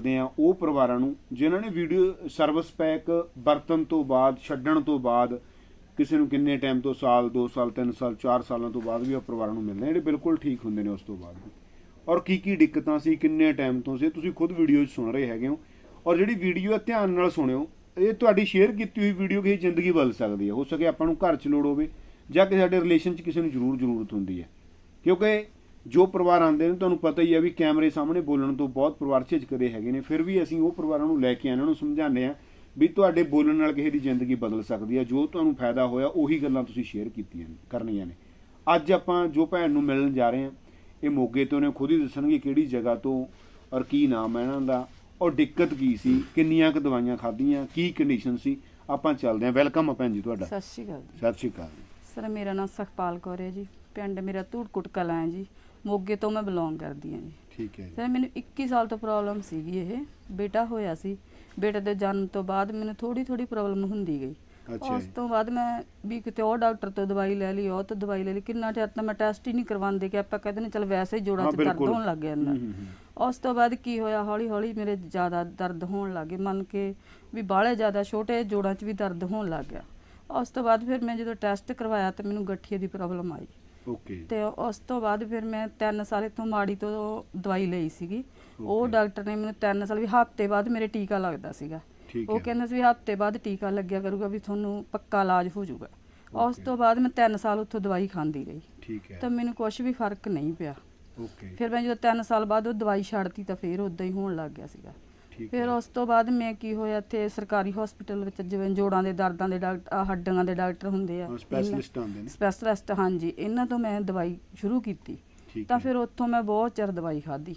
ਮਿਲਦੇ ਆ ਉਹ ਪਰਿਵਾਰਾਂ ਨੂੰ, ਜਿਨ੍ਹਾਂ ਨੇ ਵੀਡੀਓ ਸਰਵਿਸ ਪੈਕ ਵਰਤਨ ਤੋਂ ਬਾਅਦ, ਛੱਡਣ ਤੋਂ ਬਾਅਦ, ਕਿਸੇ ਨੂੰ ਕਿੰਨੇ ਟਾਈਮ ਤੋਂ, ਸਾਲ 2 ਸਾਲ 3 ਸਾਲ 4 ਸਾਲਾਂ ਤੋਂ ਬਾਅਦ ਵੀ ਉਹ ਪਰਿਵਾਰਾਂ ਨੂੰ ਮਿਲਦੇ ਜਿਹੜੇ ਬਿਲਕੁਲ ਠੀਕ ਹੁੰਦੇ ਨੇ ਉਸ ਤੋਂ ਬਾਅਦ ਔਰ ਕੀ ਕੀ ਦਿੱਕਤਾਂ ਸੀ, ਕਿੰਨੇ ਟਾਈਮ ਤੋਂ ਸੀ ਤੁਸੀਂ ਖੁਦ ਵੀਡੀਓ ਸੁਣ ਰਹੇ ਹੈਗੇ ਹੋ। ਔਰ ਜਿਹੜੀ ਵੀਡੀਓ ਹੈ ਧਿਆਨ ਨਾਲ ਸੁਣਿਓ, ਇਹ ਤੁਹਾਡੀ ਸ਼ੇਅਰ ਕੀਤੀ ਹੋਈ ਵੀਡੀਓ ਕਿਸੇ ਜ਼ਿੰਦਗੀ ਬਦਲ ਸਕਦੀ ਹੈ ਹੋ ਸਕੇ ਆਪਾਂ ਨੂੰ ਘਰ 'ਚ ਲੋੜ ਹੋਵੇ, ਜਾਂ ਕਿ ਸਾਡੇ ਰਿਲੇਸ਼ਨ 'ਚ ਕਿਸੇ ਨੂੰ ਜ਼ਰੂਰ ਜ਼ਰੂਰਤ ਹੁੰਦੀ ਹੈ ਕਿਉਂਕਿ ਜੋ ਪਰਿਵਾਰ ਆਉਂਦੇ ਨੇ ਤੁਹਾਨੂੰ ਪਤਾ ਹੀ ਹੈ ਵੀ ਕੈਮਰੇ ਸਾਹਮਣੇ ਬੋਲਣ ਤੋਂ ਬਹੁਤ ਪਰਿਵਾਰ ਝਿਜਕਦੇ ਹੈਗੇ ਨੇ। ਫਿਰ ਵੀ ਅਸੀਂ ਉਹ ਪਰਿਵਾਰਾਂ ਨੂੰ ਲੈ ਕੇ ਇਹਨਾਂ ਨੂੰ ਸਮਝਾਉਂਦੇ ਆ ਵੀ ਤੁਹਾਡੇ ਬੋਲਣ ਨਾਲ ਕਿਸੇ ਦੀ ਜ਼ਿੰਦਗੀ ਬਦਲ ਸਕਦੀ ਹੈ ਜੋ ਤੁਹਾਨੂੰ ਫਾਇਦਾ ਹੋਇਆ ਉਹੀ ਗੱਲਾਂ ਤੁਸੀਂ ਸ਼ੇਅਰ ਕੀਤੀਆਂ ਨੇ ਕਰਨੀਆਂ ਨੇ। ਅੱਜ ਆਪਾਂ ਜੋ ਭੈਣ ਨੂੰ ਮਿਲਣ ਜਾ ਰਹੇ ਹਾਂ ਇਹ ਮੋਗੇ ਤੋਂ ਨੇ ਖੁਦ ਹੀ ਦੱਸਣਗੇ ਕਿਹੜੀ ਜਗ੍ਹਾ ਤੋਂ ਔਰ ਕੀ ਨਾਮ ਹੈ ਇਹਨਾਂ ਦਾ ਔਰ ਦਿੱਕਤ ਕੀ ਸੀ ਕਿੰਨੀਆਂ ਕੁ ਦਵਾਈਆਂ ਖਾਧੀਆਂ ਕੀ ਕੰਡੀਸ਼ਨ ਸੀ। ਆਪਾਂ ਚੱਲਦੇ ਹਾਂ। ਵੈਲਕਮ ਆ ਭੈਣ ਜੀ ਤੁਹਾਡਾ। ਸਤਿ ਸ਼੍ਰੀ ਅਕਾਲ ਸਤਿ ਸ਼੍ਰੀ ਅਕਾਲ ਸਰ ਮੇਰਾ ਨਾਮ ਸੁਖਪਾਲ ਕੌਰ ਹੈ ਜੀ। ਪਿੰਡ ਮੇਰਾ ਧੂੜਕੁਟ ਕਲਾਂ ਹੈ ਜੀ। ਮੋਗੇ ਤੋਂ ਮੈਂ ਬਿਲੋਂਗ ਕਰਦੀ ਹਾਂ ਜੀ। ਠੀਕ ਹੈ ਜੀ। ਸਰ ਮੈਨੂੰ 21 ਸਾਲ ਤੋਂ ਪ੍ਰੋਬਲਮ ਸੀਗੀ ਇਹ। ਬੇਟਾ ਹੋਇਆ ਸੀ। ਬੇਟੇ ਦੇ ਜਨਮ ਤੋਂ ਬਾਅਦ ਮੈਨੂੰ ਥੋੜੀ ਥੋੜੀ ਪ੍ਰੋਬਲਮ ਹੁੰਦੀ ਗਈ। ਅੱਛਾ ਉਸ। ਤੋਂ ਬਾਅਦ ਮੈਂ ਵੀ ਕਿਤੇ ਉਹ ਡਾਕਟਰ ਤੋਂ ਦਵਾਈ ਲੈ ਲਈ ਉਹ ਤੋਂ ਦਵਾਈ ਲੈ ਲਈ। ਕਿੰਨਾ ਚਿਰ ਤਾਂ ਮੈਂ ਟੈਸਟ ਹੀ ਨਹੀਂ ਕਰਵਾਉਂਦੇ ਕਿ ਆਪਾਂ ਕਹਿੰਦੇ ਨੇ ਚਲ ਵੈਸੇ ਹੀ ਜੋੜਾਂ 'ਚ ਦਰਦ। ਹੋਣ ਲੱਗ ਜਾਂਦਾ ਹੂੰ, ਹੂੰ। ਉਸ ਤੋਂ ਬਾਅਦ ਕੀ ਹੋਇਆ? ਹੌਲੀ ਹੌਲੀ ਮੇਰੇ ਜ਼ਿਆਦਾ ਦਰਦ ਹੋਣ ਲੱਗੇ ਮੰਨ ਕੇ ਵੀ ਬਾਹਲੇ ਜ਼ਿਆਦਾ ਛੋਟੇ ਜੋੜਾਂ 'ਚ ਵੀ ਦਰਦ ਹੋਣ ਲੱਗ ਗਿਆ। ਉਸ ਤੋਂ ਬਾਅਦ ਫਿਰ ਮੈਂ ਜਦੋਂ ਟੈਸਟ ਕਰਵਾਇਆ ਤਾਂ ਮੈਨੂੰ ਗਠੀਏ ਦੀ ਪ੍ਰੋਬਲਮ ਆਈ। ਓਕੇ ਤੇ ਉਸ ਤੋਂ ਬਾਅਦ ਫਿਰ ਮੈਂ 3 ਸਾਲ ਇੱਥੋਂ ਮਾੜੀ ਤੋਂ ਦਵਾਈ ਲਈ ਸੀਗੀ। ਉਹ. ਡਾਕਟਰ ਨੇ ਮੈਨੂੰ 3 ਸਾਲ ਵੀ ਹਫ਼ਤੇ ਬਾਅਦ ਮੇਰੇ ਟੀਕਾ ਲੱਗਦਾ ਸੀਗਾ। ਉਹ ਕਹਿੰਦਾ ਸੀ ਵੀ ਹਫ਼ਤੇ ਬਾਅਦ ਟੀਕਾ ਲੱਗਿਆ ਕਰੂਗਾ ਵੀ ਤੁਹਾਨੂੰ ਪੱਕਾ ਇਲਾਜ ਹੋ ਜਾਊਗਾ। ਉਸ. ਤੋਂ ਬਾਅਦ ਮੈਂ 3 ਸਾਲ ਉੱਥੋਂ ਦਵਾਈ ਖਾਂਦੀ ਰਹੀ। ਠੀਕ ਹੈ। ਤਾਂ ਮੈਨੂੰ ਕੁਝ ਵੀ ਫ਼ਰਕ ਨਹੀਂ ਪਿਆ। ਓਕੇ ਫਿਰ ਮੈਂ ਜਦੋਂ 3 ਸਾਲ ਬਾਅਦ ਉਹ ਦਵਾਈ ਛੱਡਤੀ ਤਾਂ ਫਿਰ ਉਦਾਂ ਹੀ ਹੋਣ ਲੱਗ ਗਿਆ ਸੀਗਾ। ਠੀਕ ਫਿਰ ਉਸ ਤੋਂ ਬਾਅਦ ਮੈਂ ਕੀ ਹੋਇਆ ਇੱਥੇ ਸਰਕਾਰੀ ਹਸਪੀਟਲ ਵਿੱਚ ਜਿਵੇਂ ਜੋੜਾਂ ਦੇ ਦਰਦਾਂ ਦੇ ਡਾਕਟਰ ਹੱਡੀਆਂ ਦੇ ਡਾਕਟਰ ਹੁੰਦੇ ਆ। ਹਾਂ, specialist ਆਉਂਦੇ ਨੇ। ਸਪੈਸ਼ਲਿਸਟ ਹਾਂਜੀ। ਇਹਨਾਂ ਤੋਂ ਮੈਂ ਦਵਾਈ ਸ਼ੁਰੂ ਕੀਤੀ। ਠੀਕ ਤਾਂ ਹੈ। ਫਿਰ ਉੱਥੋਂ ਮੈਂ ਬਹੁਤ ਚਿਰ ਦਵਾਈ ਖਾਧੀ।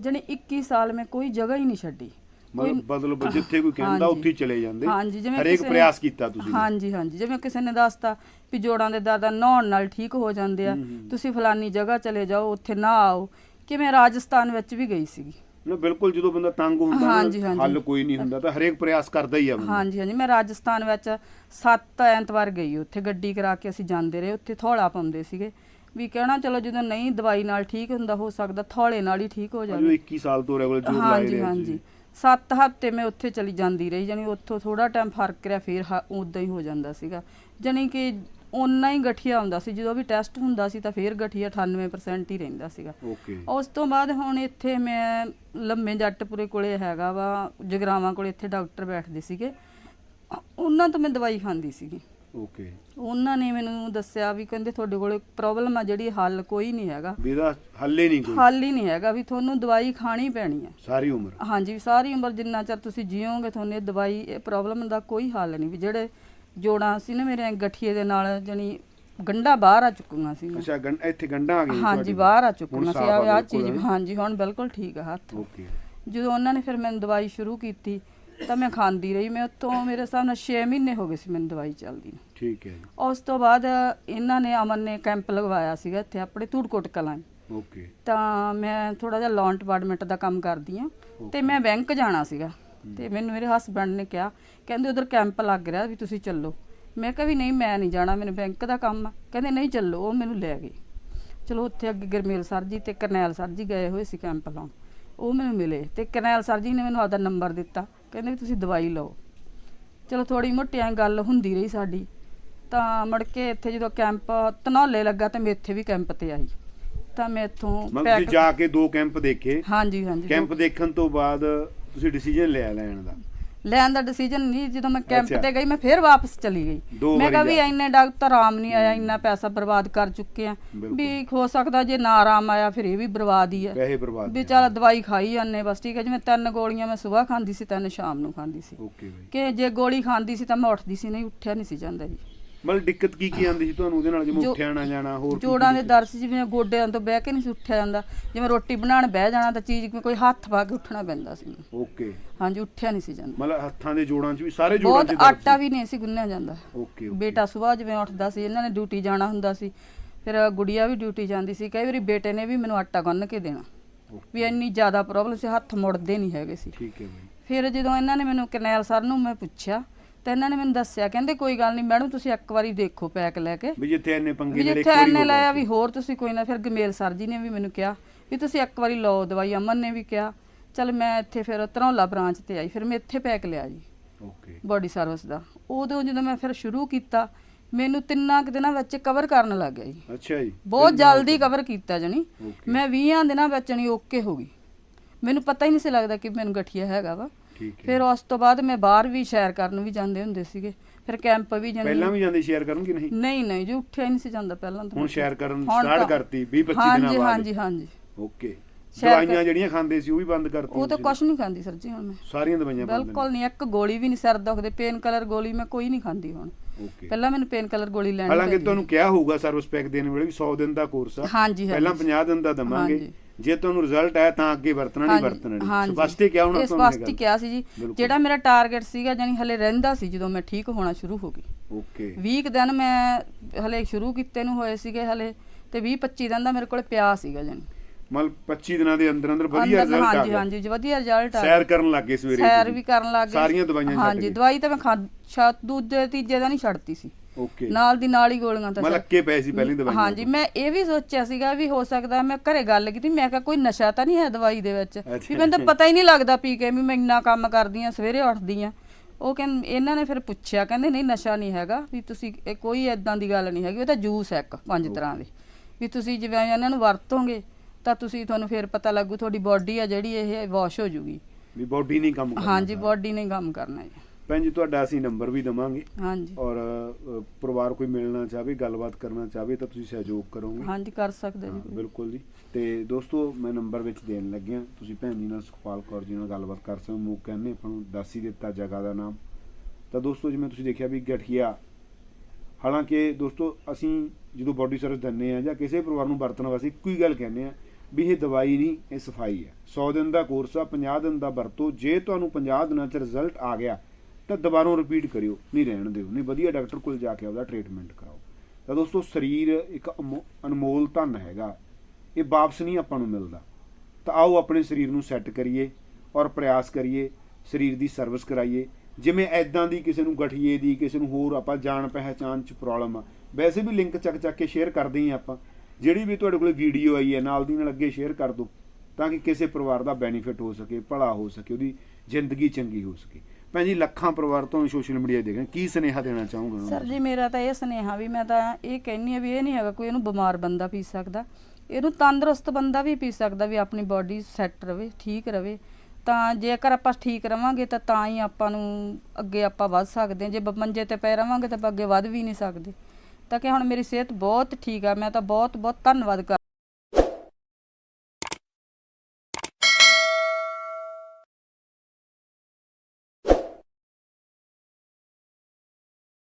ਜਾਣੀ 21 ਸਾਲ ਮੈਂ ਕੋਈ ਜਗ੍ਹਾ ਹੀ ਨਹੀਂ ਛੱਡੀ। ਮਤਲਬ ਬਦਲ ਜਿੱਥੇ ਕੋਈ ਕਹਿੰਦਾ ਹਾਂਜੀ। ਉੱਥੇ ਹੀ ਚਲੇ ਜਾਂਦੇ। ਹਾਂਜੀ ਜਿਵੇਂ ਹਰੇਕ ਕਿਸੇ ਨੇ- ਪ੍ਰਯਾਸ ਕੀਤਾ ਤੁਸੀਂ ਹਾਂਜੀ ਹਾਂਜੀ। ਜਿਵੇਂ ਕਿਸੇ ਨੇ ਦੱਸਤਾ ਵੀ ਜੋੜਾਂ ਦੇ ਦਰਦ ਨਹਾਉਣ ਨਾਲ ਠੀਕ ਹੋ ਜਾਂਦੇ ਆ। ਹੂੰ, ਹੂੰ। ਤੁਸੀਂ ਫਲਾਨੀ ਜਗ੍ਹਾ ਚਲੇ ਜਾਓ ਉੱਥੇ ਨਾ ਆਓ ਕਿ ਮੈਂ ਰਾਜਸਥਾਨ ਵਿੱਚ ਵੀ ਗਈ ਸੀਗੀ। ਨਾ ਬਿਲਕੁਲ ਜਦੋਂ ਬੰਦਾ ਤੰਗ ਹੁੰਦਾ ਨਾ, ਹਾਂਜੀ, ਹਾਂਜੀ। ਹੱਲ ਕੋਈ ਨਹੀਂ ਹੁੰਦਾ ਤਾਂ ਹਰੇਕ ਪ੍ਰਯਾਸ ਕਰਦਾ ਹੀ ਆ ਬੰਦਾ। ਹਾਂਜੀ ਹਾਂਜੀ। ਮੈਂ ਰਾਜਸਥਾਨ ਵਿੱਚ ਸੱਤ ਐਤਵਾਰ ਗਈ ਉੱਥੇ ਗੱਡੀ ਕਰਾ ਕੇ ਅਸੀਂ ਜਾਂਦੇ ਰਹੇ। ਉੱਥੇ ਥੋੜਾ ਪਾਉਂਦੇ ਸੀਗੇ। ਵੀ ਕਹਿਣਾ ਚਲੋ ਜਦੋਂ ਨਹੀਂ ਦਵਾਈ ਨਾਲ ਠੀਕ ਹੁੰਦਾ ਹੋ ਸਕਦਾ ਥੋੜੇ ਨਾਲ ਹੀ ਠੀਕ ਹੋ ਜੋ ਜਾਵੇ 21 ਸਾਲ ਤੋਂ ਰੈਗੂਲਰ ਜੋਰ ਲਾਏ ਹਾਂਜੀ ਰਹੇ ਹਾਂਜੀ। ਸੱਤ ਹਫ਼ਤੇ ਮੈਂ ਉੱਥੇ ਚਲੀ ਜਾਂਦੀ ਰਹੀ। ਜਾਨੀ ਉੱਥੋਂ ਥੋੜਾ ਟਾਈਮ ਫ਼ਰਕ ਰਿਹਾ ਫਿਰ ਉਦਾਂ ਹੀ ਹੋ ਜਾਂਦਾ ਸੀਗਾ। ਜਾਨੀ ਕਿ ਓਨਾ ਹੀ ਗਠੀਆ ਹੁੰਦਾ ਸੀ। ਜਦੋਂ ਵੀ ਟੈਸਟ ਹੁੰਦਾ ਸੀ ਤਾਂ ਫਿਰ ਗਠੀਆ 98% ਹੀ ਰਹਿੰਦਾ ਸੀਗਾ। ਓਕੇ ਉਸ ਤੋਂ ਬਾਅਦ ਹੁਣ ਇੱਥੇ ਮੈਂ ਲੰਮੇ ਜੱਟਪੁਰੇ ਕੋਲੇ ਹੈਗਾ ਵਾ ਜਗਰਾਵਾਂ ਕੋਲੇ ਇੱਥੇ ਡਾਕਟਰ ਬੈਠਦੇ ਸੀਗੇ। ਉਹਨਾਂ ਤੋਂ ਮੈਂ ਦਵਾਈ ਖਾਂਦੀ ਸੀਗੀ। ਓਕੇ ਉਹਨਾਂ ਨੇ ਮੈਨੂੰ ਦੱਸਿਆ ਵੀ ਕਹਿੰਦੇ ਤੁਹਾਡੇ ਕੋਲੇ ਪ੍ਰੋਬਲਮ ਆ ਜਿਹੜੀ ਹੱਲ ਕੋਈ ਨਹੀਂ ਹੈਗਾ। ਵੀ ਇਹਦਾ ਹੱਲੇ ਨਹੀਂ ਕੋਈ। ਹੱਲ ਹੀ ਨਹੀਂ ਹੈਗਾ ਵੀ ਤੁਹਾਨੂੰ ਦਵਾਈ ਖਾਣੀ ਪੈਣੀ ਹੈ ਸਾਰੀ ਉਮਰ। ਹਾਂਜੀ ਸਾਰੀ ਉਮਰ ਜਿੰਨਾ ਚਿਰ ਤੁਸੀਂ ਜੀਓਗੇ ਤੁਹਾਨੂੰ ਇਹ ਦਵਾਈ ਇਹ ਪ੍ਰੋਬਲਮ ਦਾ ਕੋਈ ਹੱਲ ਨਹੀਂ। ਵੀ ਜਿਹੜੇ ਜੋੜਾਂ ਸੀ ਨਾ ਮੇਰੇ ਗਠੀਏ ਦੇ ਨਾਲ ਜਣੀ ਗੰਡਾ ਬਾਹਰ ਆ ਚੁੱਕੀਆਂ ਸੀ। ਅੱਛਾ ਗੰ- ਇੱਥੇ ਗੰਢਾਂ ਆ ਗਈਆਂ ਹਾਂਜੀ? ਬਾਹਰ ਆ ਚੁੱਕੀਆਂ ਸੀ। ਆ ਬਿਲਕੁਲ, ਚੀਜ਼? ਹਾਂਜੀ ਹੁਣ ਬਿਲਕੁਲ ਠੀਕ ਆ ਹੱਥ। ਓਕੇ। ਜਦੋਂ ਉਹਨਾਂ ਨੇ ਫਿਰ ਮੈਨੂੰ ਦਵਾਈ ਸ਼ੁਰੂ ਕੀਤੀ ਤਾਂ ਮੈਂ ਖਾਂਦੀ ਰਹੀ। ਮੈਂ ਉੱਥੋਂ ਮੇਰੇ ਹਿਸਾਬ ਨਾਲ 6 ਮਹੀਨੇ ਹੋ ਗਏ ਸੀ ਮੈਨੂੰ ਦਵਾਈ ਚੱਲਦੀ ਨੂੰ। ਠੀਕ ਹੈ ਜੀ। ਉਸ ਤੋਂ ਬਾਅਦ ਇਹਨਾਂ ਨੇ ਅਮਨ ਨੇ ਕੈਂਪ ਲਗਵਾਇਆ ਸੀਗਾ ਇੱਥੇ ਆਪਣੇ ਧੂੜਕੋਟ ਕਲਾਂ। ਓਕੇ। ਤਾਂ ਮੈਂ ਥੋੜਾ ਜਿਹਾ ਲੋਨ ਡਿਪਾਰਟਮੈਂਟ ਦਾ ਕੰਮ ਕਰਦੀ ਆ ਤੇ ਮੈਂ ਬੈਂਕ ਜਾਣਾ ਸੀਗਾ। ਤੇ ਮੈਨੂੰ ਮੇਰੇ ਹਸਬੰਡ ਨੇ ਕਿਹਾ ਕਹਿੰਦੇ ਉਧਰ ਕੈਂਪ ਲੱਗ ਰਿਹਾ ਵੀ ਤੁਸੀਂ ਚੱਲੋ। ਮੈਂ ਕਿਹਾ ਵੀ ਨਹੀਂ ਮੈਂ ਨਹੀਂ ਜਾਣਾ ਮੈਨੂੰ ਬੈਂਕ ਦਾ ਕੰਮ ਆ। ਕਹਿੰਦੇ ਨਹੀਂ ਚੱਲੋ ਉਹ ਮੈਨੂੰ ਲੈ ਗਏ। ਚਲੋ ਉੱਥੇ ਅੱਗੇ ਗਰਮੇਲ ਸਰ ਜੀ ਤੇ ਕਰਨੈਲ ਸਰ ਜੀ ਗਏ ਹੋਏ ਸੀ ਕੈਂਪ ਲਾਉਣ। ਉਹ ਮੈਨੂੰ ਮਿਲੇ ਤੇ ਕਰਨੈਲ ਸਰ ਜੀ ਨੇ ਮੈਨੂੰ ਆਪਦਾ ਨੰਬਰ ਦਿੱਤਾ। ਕਹਿੰਦੇ ਵੀ ਤੁਸੀਂ ਦਵਾਈ ਲਓ। ਚਲੋ ਥੋੜੀ ਮੋਟੀ ਐਂ ਗੱਲ ਹੁੰਦੀ ਰਹੀ ਸਾਡੀ। ਤਾਂ ਮੁੜ ਕੇ ਇੱਥੇ ਜਦੋਂ ਕੈਂਪ ਧਨੌਲੇ ਲੱਗਾ ਤੇ ਮੈਂ ਇੱਥੇ ਵੀ ਕੈਂਪ ਤੇ ਆਈ। ਤਾਂ ਮੈਂ ਇੱਥੋਂ ਮਤਲਬ ਤੁਸੀਂ ਜਾ ਕੇ ਦੋ ਕੈਂਪ ਦੇਖੇ? ਹਾਂਜੀ ਹਾਂਜੀ ਕੈਂਪ ਦੇਖਣ ਤੋਂ ਬਾਅਦ ਤੁਸੀਂ ਡਿਸੀਜਨ ਲਿਆ ਲੈਣ ਦਾ। ਲੈਣ ਦਾ ਡਿਸੀਜਨ ਨਹੀਂ ਜਦੋਂ ਮੈਂ ਕੈਂਪ। ਤੇ ਗਈ ਮੈਂ ਫਿਰ ਵਾਪਸ ਚਲੀ ਗਈ। ਮੈਂ ਕਿਹਾ ਵੀ ਇੰਨੇ ਡਾਕਟਰ ਆਰਾਮ ਨਹੀਂ ਆਇਆ ਇੰਨਾ ਪੈਸਾ ਬਰਬਾਦ ਕਰ ਚੁੱਕੇ ਆ। ਵੀ ਹੋ ਸਕਦਾ ਜੇ ਨਾ ਆਰਾਮ ਆਇਆ ਫਿਰ ਇਹ ਵੀ ਬਰਬਾਦ ਹੀ ਹੈ ਪੈਸੇ ਬਰਬਾਦ ਵੀ ਚੱਲ ਦਵਾਈ ਖਾਈ ਜਾਂਦੇ ਬਸ ਠੀਕ ਹੈ ਜਿਵੇਂ ਤਿੰਨ ਗੋਲੀਆਂ ਮੈਂ ਸਵੇਰ ਖਾਂਦੀ ਸੀ ਤਿੰਨ ਸ਼ਾਮ ਨੂੰ ਖਾਂਦੀ ਸੀ। ਓਕੇ ਬਾਈ। ਕਿ ਜੇ ਗੋਲੀ ਖਾਂਦੀ ਸੀ ਤਾਂ ਮੈਂ ਉੱਠਦੀ ਸੀ ਨਹੀਂ ਉੱਠਿਆ ਨਹੀਂ ਸੀ ਜਾਂਦਾ ਜੀ। ਮਤਲਬ ਦਿੱਕਤ ਕੀ ਕੀ ਆਉਂਦੀ ਸੀ ਤੁਹਾਨੂੰ ਉਹਦੇ ਨਾਲ ਜਿਵੇਂ ਜੋ- ਉੱਠਿਆ ਨਾ ਜਾਣਾ ਹੋਰ ਕੀ ਜੋੜਾਂ ਦੇ? ਦਰਦ ਸੀ ਜਿਵੇਂ ਗੋਡਿਆਂ ਤੋਂ ਬਹਿ ਕੇ ਨਹੀਂ ਸੀ ਉੱਠਿਆ ਜਾਂਦਾ ਜਿਵੇਂ ਰੋਟੀ ਬਣਾਉਣ ਬਹਿ ਜਾਣਾ ਤਾਂ ਚੀਜ਼ ਕੋਈ ਹੱਥ ਪਾ ਕੇ ਉੱਠਣਾ ਪੈਂਦਾ ਸੀ। ਓਕੇ। ਹਾਂਜੀ ਉੱਠਿਆ ਨਹੀਂ ਸੀ ਜਾਂਦਾ। ਮਤਲਬ ਹੱਥਾਂ ਦੇ ਜੋੜਾਂ 'ਚ ਵੀ ਸਾਰੇ ਜੋੜਾਂ 'ਚ ਬਹੁਤ ਦਰਦ ਆਟਾ? ਵੀ ਨਹੀਂ ਸੀ ਗੁੰਨਿਆ ਜਾਂਦਾ। Okay okay. ਬੇਟਾ ਸਵੇਰ ਜਿਵੇਂ ਉੱਠਦਾ ਸੀ ਇਹਨਾਂ ਨੇ ਡਿਊਟੀ ਜਾਣਾ ਹੁੰਦਾ ਸੀ ਫਿਰ ਗੁੜੀਆ ਵੀ ਡਿਊਟੀ ਜਾਂਦੀ ਸੀ ਕਈ ਵਾਰੀ ਬੇਟੇ ਨੇ ਵੀ ਮੈਨੂੰ ਆਟਾ ਗੁੰਨ ਕੇ ਦੇਣਾ। ਵੀ ਇੰਨੀ ਜ਼ਿਆਦਾ ਪ੍ਰੋਬਲਮ ਸੀ ਹੱਥ ਮੁੜਦੇ ਨਹੀਂ ਹੈਗੇ ਸੀ। ਠੀਕ ਹੈ ਬਾਈ। ਫਿਰ ਜਦੋਂ ਇਹਨਾਂ ਨੇ ਮੈਨੂੰ ਕਰਨੈਲ ਸਰ ਨੂੰ ਮੈਂ ਪੁੱਛਿਆ ਤਾਂ ਇਹਨਾਂ ਨੇ ਮੈਨੂੰ ਦੱਸਿਆ ਕਹਿੰਦੇ ਕੋਈ ਗੱਲ ਨਹੀਂ ਮੈਡਮ ਤੁਸੀਂ ਇੱਕ ਵਾਰੀ ਦੇਖੋ ਪੈਕ ਲੈ ਕੇ। ਵੀ ਜਿੱਥੇ ਇੰਨੇ ਪੰਗੇ ਵੀ ਜਿਹੜੇ ਇੱਕ ਜਿੱਥੇ ਐਨੇ ਲਾਇਆ ਵੀ ਹੋਰ ਤੁਸੀਂ ਕੋਈ ਨਾ ਫਿਰ ਗਮੇਲ ਸਰ ਜੀ ਨੇ ਵੀ ਮੈਨੂੰ ਕਿਹਾ ਵੀ ਤੁਸੀਂ ਇੱਕ ਵਾਰੀ ਲਓ ਦਵਾਈ ਅਮਨ ਨੇ ਵੀ ਕਿਹਾ ਚਲ ਮੈਂ ਇੱਥੇ ਫਿਰ ਧਰੌਲਾ ਬ੍ਰਾਂਚ ਤੇ ਆਈ ਫਿਰ ਮੈਂ ਇੱਥੇ ਪੈਕ ਲਿਆ ਜੀ। ਓਕੇ। ਬੋਡੀ ਸਰਵਿਸ ਦਾ। ਉਦੋਂ ਜਦੋਂ ਮੈਂ ਫਿਰ ਸ਼ੁਰੂ ਕੀਤਾ ਮੈਨੂੰ ਤਿੰਨਾਂ ਕੁ ਦਿਨਾਂ ਵਿੱਚ ਕਵਰ ਕਰਨ ਲੱਗ ਗਿਆ ਜੀ। ਅੱਛਾ ਜੀ। ਬਹੁਤ ਜਲਦੀ ਕਵਰ ਕੀਤਾ ਜਣੀ। Okay. ਮੈਂ 20 ਦਿਨਾਂ ਵਿੱਚ ਨਹੀਂ ਓਕੇ ਹੋ ਗਈ। ਮੈਨੂੰ ਪਤਾ ਹੀ ਨਹੀਂ ਸੀ ਲੱਗਦਾ ਕਿ ਮੈਨੂੰ ਗਠੀਆ ਹੈਗਾ ਵਾ। ਠੀਕ ਹੈ। ਫਿਰ ਉਸ ਤੋਂ ਬਾਅਦ ਮੈਂ ਬਾਹਰ ਵੀ ਸ਼ੈਰ ਕਰਨ ਵੀ ਜਾਂਦੇ ਹੁੰਦੇ ਸੀਗੇ। ਫਿਰ ਕੈਂਪ ਵੀ ਜਾਣੀ ਪਹਿਲਾਂ ਵੀ ਜਾਂਦੇ ਸ਼ੇਅਰ ਕਰਨ ਕਿ ਨਹੀਂ? ਨਹੀਂ ਨਹੀਂ ਜੀ ਉੱਠਿਆ ਹੀ ਨਹੀਂ ਸੀ ਜਾਂਦਾ ਪਹਿਲਾਂ ਤਾਂ ਹੁਣ ਸ਼ੇਅਰ ਕਰਨ ਹੁਣ ਸਟਾਰਟ ਕਰਤੀ 20 25 ਦਿਨਾਂ ਹਾਂਜੀ ਬਾਅਦ। ਹਾਂਜੀ ਹਾਂਜੀ। ਓਕੇ। ਸ਼ੇਅਰ ਕਰ- ਦਵਾਈਆਂ ਜਿਹੜੀਆਂ ਖਾਂਦੇ ਸੀ ਉਹ ਵੀ ਬੰਦ ਕਰਤੀਆਂ ਉਹ ਤਾਂ ਤੁਸੀਂ? ਕੁਝ ਨਹੀਂ ਖਾਂਦੀ ਸਰ ਜੀ ਹੁਣ ਮੈਂ। ਸਾਰੀਆਂ ਦਵਾਈਆਂ ਬੰਦ ਬਿਲਕੁਲ ਨਹੀਂ ਇੱਕ ਗੋਲੀ ਵੀ ਨਹੀਂ ਸਿਰ ਦੁਖਦੇ ਪੇਨ ਕਲਰ ਗੋਲੀ ਮੈਂ ਕੋਈ ਨਹੀਂ ਖਾਂਦੀ ਹੁਣ। ਓਕੇ। ਪਹਿਲਾਂ ਮੈਨੂੰ ਪੇਨ ਕਲਰ ਗੋਲੀ ਲੈਣੀ ਹਾਲਾਂਕਿ ਪੈਂਦੀ ਤੁਹਾਨੂੰ ਕਿਹਾ ਹੋਊਗਾ ਸਰਵਿਸ ਪੈਕ ਦੇਣ ਵੇਲੇ ਵੀ 100 ਦਿਨ ਦਾ ਕੋਰਸ ਆ। ਹਾਂਜੀ ਹਾਂਜੀ। ਪਹਿਲਾਂ 50 ਦਿਨ ਦਾ ਦਵਾਂਗੇ। ਹਾਂਜੀ। ਜੇ ਤੁਹਾਨੂੰ ਰਿਜ਼ਲਟ ਆਇਆ ਤਾਂ ਅੱਗੇ ਵਰਤਣਾ ਨਹੀਂ ਵਰਤਣਾ ਨਹੀਂ। ਸਪਸ਼ਟ ਕਿਹਾ ਹੋਣਾ ਤੁਹਾਨੂੰ ਸਪਸ਼ਟ ਕਿਹਾ ਸੀ ਜੀ। ਜਿਹੜਾ ਮੇਰਾ ਟਾਰਗੇਟ ਸੀਗਾ ਜਾਨੀ ਹਲੇ ਰਹਿੰਦਾ ਸੀ ਜਦੋਂ ਮੈਂ ਠੀਕ ਹੋਣਾ ਸ਼ੁਰੂ ਹੋ ਗਈ। ਓਕੇ। 20 ਕੁ ਦਿਨ ਮੈਂ ਹਲੇ ਸ਼ੁਰੂ ਕੀਤੇ ਨੂੰ ਹੋਏ ਸੀਗੇ ਹਲੇ ਤੇ 20 25 ਦਿਨ ਦਾ ਮੇਰੇ ਕੋਲ ਪਿਆ ਸੀਗਾ ਜਾਨੀ ਮਤਲਬ 25 ਦਿਨਾਂ ਦੇ ਅੰਦਰ ਅੰਦਰ ਵਧੀਆ ਰਿਜ਼ਲਟ ਆ ਹਾਂਜੀ ਗਿਆ। ਹਾਂਜੀ ਜੀ ਵਧੀਆ ਰਿਜ਼ਲਟ ਆ ਸੈਰ ਕਰਨ ਲੱਗੇ ਸਵੇਰੇ ਸੈਰ। ਵੀ ਕਰਨ ਲੱਗ ਗਏ। ਸਾਰੀਆਂ ਦਵਾਈਆਂ ਛੱਡ ਹਾਂਜੀ। ਦਵਾਈ ਤਾਂ ਮੈਂ ਖਾ ਦੂਜੇ ਤੀਜੇ ਦਾ ਨਹੀਂ ਛੱਡਤੀ ਸੀ। ਓਕੇ ਨਾਲ ਦੀ ਨਾਲ ਹੀ ਗੋਲੀਆਂ ਤਾਂ ਛੱਡ- ਅੱਕੇ ਪਏ ਸੀ ਪਹਿਲੀ ਦਵਾਈਆਂ ਹਾਂਜੀ। ਮੈਂ ਇਹ ਵੀ ਸੋਚਿਆ ਸੀਗਾ ਵੀ ਹੋ ਸਕਦਾ ਮੈਂ ਘਰੇ ਗੱਲ ਕੀਤੀ ਮੈਂ ਕਿਹਾ ਕੋਈ ਨਸ਼ਾ ਤਾਂ ਨਹੀਂ ਹੈ ਦਵਾਈ ਦੇ ਵਿੱਚ? ਵੀ ਮੈਨੂੰ ਤਾਂ ਪਤਾ ਹੀ ਨਹੀਂ ਲੱਗਦਾ ਪੀ ਕੇ ਵੀ ਮੈਂ ਇੰਨਾ ਕੰਮ ਕਰਦੀ ਆ ਸਵੇਰੇ ਉੱਠਦੀ ਆ ਉਹ ਕਹਿੰਦੇ ਇਹਨਾਂ ਨੇ ਫਿਰ ਪੁੱਛਿਆ ਕਹਿੰਦੇ ਨਹੀਂ ਨਸ਼ਾ ਨਹੀਂ ਹੈਗਾ ਵੀ ਤੁਸੀਂ ਇਹ ਕੋਈ ਐਦਾਂ ਦੀ ਗੱਲ ਨਹੀਂ ਹੈਗੀ ਉਹ ਤਾਂ ਜੂਸ ਹੈ ਇੱਕ ਪੰਜ ਤਰ੍ਹਾਂ ਦੇ। ਵੀ ਤੁਸੀਂ ਜਿਵੇਂ ਇਹਨਾਂ ਨੂੰ ਵਰਤੋਗੇ ਤਾਂ ਤੁਸੀਂ ਤੁਹਾਨੂੰ ਫਿਰ ਪਤਾ ਲੱਗੂ ਤੁਹਾਡੀ ਬਾਡੀ ਆ ਜਿਹੜੀ ਇਹ ਵਾਸ਼ ਹੋ ਜੂਗੀ। ਵੀ ਬਾਡੀ ਨਹੀਂ ਕੰਮ ਕਰਦੀ ਹਾਂਜੀ ਬਾਡੀ ਨੇ ਕੰਮ ਕਰਨਾ ਹੈ ਭੈਣ ਜੀ ਤੁਹਾਡਾ ਅਸੀਂ ਨੰਬਰ ਵੀ ਦਵਾਂਗੇ। ਹਾਂਜੀ। ਔਰ ਅ, ਪਰਿਵਾਰ ਕੋਈ ਮਿਲਣਾ ਚਾਹੇ ਗੱਲਬਾਤ ਕਰਨਾ ਚਾਹੇ ਤਾਂ ਤੁਸੀਂ ਸਹਿਯੋਗ ਕਰੋਗੇ। ਹਾਂਜੀ ਕਰ ਸਕਦੇ ਹਾਂ, ਜੀ ਬਿਲਕੁਲ ਜੀ। ਤੇ ਦੋਸਤੋ ਮੈਂ ਨੰਬਰ ਵਿੱਚ ਦੇਣ ਲੱਗਿਆ। ਤੁਸੀਂ ਭੈਣ ਜੀ ਨਾਲ ਸੁਖਪਾਲ ਕੌਰ ਜੀ ਨਾਲ ਗੱਲਬਾਤ ਕਰ ਸਕਦੇ ਹੋ। ਮੂਕ ਕਹਿੰਦੇ ਆਪਾਂ ਨੂੰ ਦੱਸ ਹੀ ਦਿੱਤਾ ਜਗ੍ਹਾ ਦਾ ਨਾਮ। ਤਾਂ ਦੋਸਤੋ ਜਿਵੇਂ ਤੁਸੀਂ ਦੇਖਿਆ ਵੀ ਗਠੀਆ। ਹਾਲਾਂਕਿ ਦੋਸਤੋ ਅਸੀਂ ਜਦੋਂ ਬਾਡੀ ਸਰਵਿਸ ਦਿੰਦੇ ਆ ਜਾਂ ਕਿਸੇ ਪਰਿਵਾਰ ਨੂੰ ਵਰਤਣ ਵਾਸਤੇ ਇੱਕੋ ਹੀ ਗੱਲ ਕਹਿੰਦੇ ਆ ਵੀ ਇਹ ਦਵਾਈ ਨਹੀਂ ਇਹ ਸਫ਼ਾਈ ਹੈ। 100 ਦਿਨ ਦਾ ਕੋਰਸ ਆ 50 ਦਿਨ ਦਾ ਵਰਤੋ। ਜੇ ਤੁਹਾਨੂੰ 50 ਦਿਨਾਂ ਚ ਰਿਜ਼ਲਟ ਆ ਗਿਆ ਤਾਂ ਦੁਬਾਰਾ ਰਿਪੀਟ ਕਰਿਓ, ਨਹੀਂ ਰਹਿਣ ਦਿਓ, ਨਹੀਂ ਵਧੀਆ ਡਾਕਟਰ ਕੋਲ ਜਾ ਕੇ ਉਹਦਾ ਟ੍ਰੀਟਮੈਂਟ ਕਰਾਓ। ਤਾਂ ਦੋਸਤੋ, ਸਰੀਰ ਇੱਕ ਅਮੋ- ਅਨਮੋਲ ਧਨ ਹੈਗਾ, ਇਹ ਵਾਪਸ ਨਹੀਂ ਆਪਾਂ ਨੂੰ ਮਿਲਦਾ। ਤਾਂ ਆਓ ਆਪਣੇ ਸਰੀਰ ਨੂੰ ਸੈੱਟ ਕਰੀਏ ਔਰ ਪ੍ਰਯਾਸ ਕਰੀਏ, ਸਰੀਰ ਦੀ ਸਰਵਿਸ ਕਰਾਈਏ। ਜਿਵੇਂ ਐਦਾਂ ਦੀ ਕਿਸੇ ਨੂੰ ਗਠੀਏ ਦੀ, ਕਿਸੇ ਨੂੰ ਹੋਰ ਆਪਾਂ ਜਾਣ ਪਹਿਚਾਨ ਚ ਪ੍ਰੋਬਲਮ ਆ। ਵੈਸੇ ਵੀ ਲਿੰਕ ਚੱਕ ਚੱਕ ਕੇ ਸ਼ੇਅਰ ਕਰਦੇ ਹੀ ਆਪਾਂ। ਜਿਹੜੀ ਵੀ ਤੁਹਾਡੇ ਕੋਲ ਵੀਡੀਓ ਆਈ ਹੈ, ਨਾਲ ਦੀ ਨਾਲ ਅੱਗੇ ਸ਼ੇਅਰ ਕਰ ਦਿਓ, ਤਾਂ ਕਿ ਕਿਸੇ ਪਰਿਵਾਰ ਦਾ ਬੈਨੀਫਿਟ ਹੋ ਸਕੇ, ਭਲਾ ਹੋ ਸਕੇ, ਉਹਦੀ ਜ਼ਿੰਦਗੀ ਚੰਗੀ ਹੋ ਸਕੇ। ਭੈਣ ਜੀ, ਲੱਖਾਂ ਪਰਿਵਾਰ ਤੋਂ ਸੋਸ਼ਲ ਮੀਡੀਆ ਦੇਖਣ ਕੀ ਸੁਨੇਹਾ ਦੇਣਾ ਚਾਹੋਗੇ ਸਰ ਜੀ, ਮੇਰਾ ਤਾਂ ਇਹ ਸੁਨੇਹਾ ਵੀ ਮੈਂ ਤਾਂ ਇਹ ਕਹਿੰਨੀ ਆ ਵੀ ਇਹ ਨਹੀਂ ਹੈਗਾ ਕੋਈ ਇਹਨੂੰ ਬਿਮਾਰ ਬੰਦਾ ਪੀ ਸਕਦਾ। ਇਹਨੂੰ ਤੰਦਰੁਸਤ ਬੰਦਾ ਵੀ ਪੀ ਸਕਦਾ ਵੀ ਆਪਣੀ ਬਾਡੀ ਸੈੱਟ ਰਵੇ, ਠੀਕ ਰਵੇ। ਤਾਂ ਜੇਕਰ ਆਪਾਂ ਠੀਕ ਰਵਾਂਗੇ ਤਾਂ ਤਾਂ ਹੀ ਆਪਾਂ ਨੂੰ ਅੱਗੇ ਆਪਾਂ ਵੱਧ ਸਕਦੇ ਹਾਂ। ਜੇ ਮੰਜੇ ਤੇ ਪੈ ਰਵਾਂਗੇ ਤਾਂ ਆਪਾਂ ਅੱਗੇ ਵੱਧ ਵੀ ਨਹੀਂ ਸਕਦੇ। ਤਾਂ ਕਿ ਹੁਣ ਮੇਰੀ ਸਿਹਤ ਬਹੁਤ ਠੀਕ ਆ। ਮੈਂ ਤਾਂ ਬਹੁਤ ਬਹੁਤ ਧੰਨਵਾਦ ਕਰ